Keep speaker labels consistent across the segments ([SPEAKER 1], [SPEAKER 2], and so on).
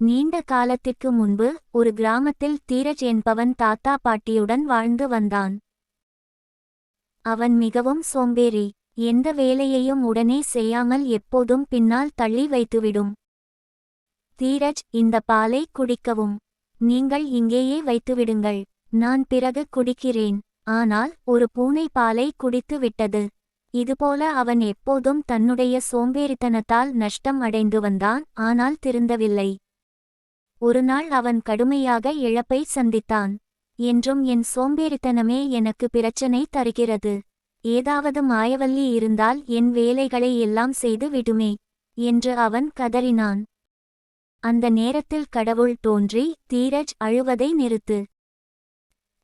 [SPEAKER 1] நீண்ட காலத்திற்கு முன்பு ஒரு கிராமத்தில் தீரஜ் என்பவன் தாத்தா பாட்டியுடன் வாழ்ந்து வந்தான். அவன் மிகவும் சோம்பேறி எந்த வேலையையும் உடனே செய்யாமல் எப்போதும் பின்னால் தள்ளி வைத்துவிடும். தீரஜ் இந்த பாலை குடிக்கவும். நீங்கள் இங்கேயே வைத்துவிடுங்கள். நான் பிறகு குடிக்கிறேன். ஆனால் ஒரு பூனை பாலை குடித்து விட்டது. இதுபோல அவன் எப்போதும் தன்னுடைய சோம்பேறித்தனத்தால் நஷ்டம் அடைந்து வந்தான். ஆனால் திருந்தவில்லை. ஒருநாள் அவன் கடுமையாக இழப்பை சந்தித்தான். என்றும் என் சோம்பேறித்தனமே எனக்கு பிரச்சனை தருகிறது. ஏதாவது மாயவல்லி இருந்தால் என் வேலைகளை எல்லாம் செய்து விடுமே என்று அவன் கதறினான். அந்த நேரத்தில் கடவுள் தோன்றி தீரஜ் அழுவதை நிறுத்து.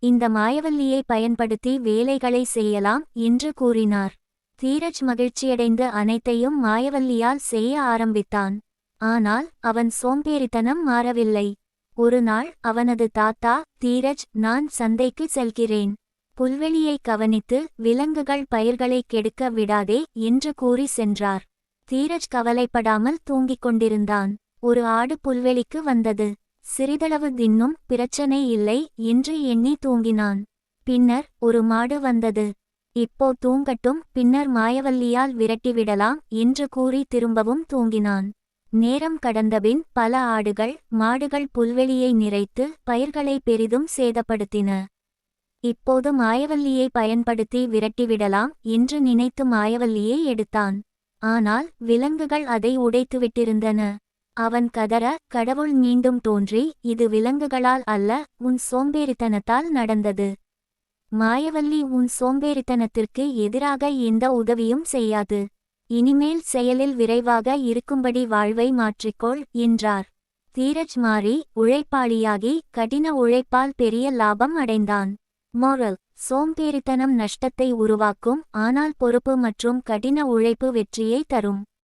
[SPEAKER 1] இந்த மாயவல்லியை பயன்படுத்தி வேலைகளை செய்யலாம் என்று கூறினார். தீரஜ் மகிழ்ச்சியடைந்து அனைத்தையும் மாயவல்லியால் செய்ய ஆரம்பித்தான். ஆனால் அவன் சோம்பேறித்தனம் மாறவில்லை. ஒருநாள் அவனது தாத்தா தீரஜ் நான் சந்தைக்கு செல்கிறேன். புல்வெளியை கவனித்து விலங்குகள் பயிர்களை கெடுக்க விடாதே என்று கூறி சென்றார். தீரஜ் கவலைப்படாமல் தூங்கிக் கொண்டிருந்தான். ஒரு ஆடு புல்வெளிக்கு வந்தது. சிறிதளவு தின்னும் பிரச்சனை இல்லை என்று எண்ணி தூங்கினான். பின்னர் ஒரு மாடு வந்தது. இப்போ தூங்கட்டும் பின்னர் மாயவல்லியால் விரட்டிவிடலாம் என்று கூறி திரும்பவும் தூங்கினான். நேரம் கடந்தபின் பல ஆடுகள் மாடுகள் புல்வெளியை நிறைத்து பயிர்களை பெரிதும் சேதப்படுத்தின. இப்போது மாயவல்லியை பயன்படுத்தி விரட்டிவிடலாம் என்று நினைத்து மாயவல்லியை எடுத்தான். ஆனால் விலங்குகள் அதை உடைத்துவிட்டிருந்தன. அவன் கதற கடவுள் மீண்டும் தோன்றி இது விலங்குகளால் அல்ல உன் சோம்பேறித்தனத்தால் நடந்தது. மாயவல்லி உன் சோம்பேறித்தனத்திற்கு எதிராக எந்த உதவியும் செய்யாது. இனிமேல் செயலில் விரைவாக இருக்கும்படி வாழ்வை மாற்றிக்கொள் என்றார். தீரஜ் மாறி உழைப்பாளியாகி கடின உழைப்பால் பெரிய லாபம் அடைந்தான். மோரல் சோம்பேறித்தனம் நஷ்டத்தை உருவாக்கும் ஆனால் பொறுப்பு மற்றும் கடின உழைப்பு வெற்றியை தரும்.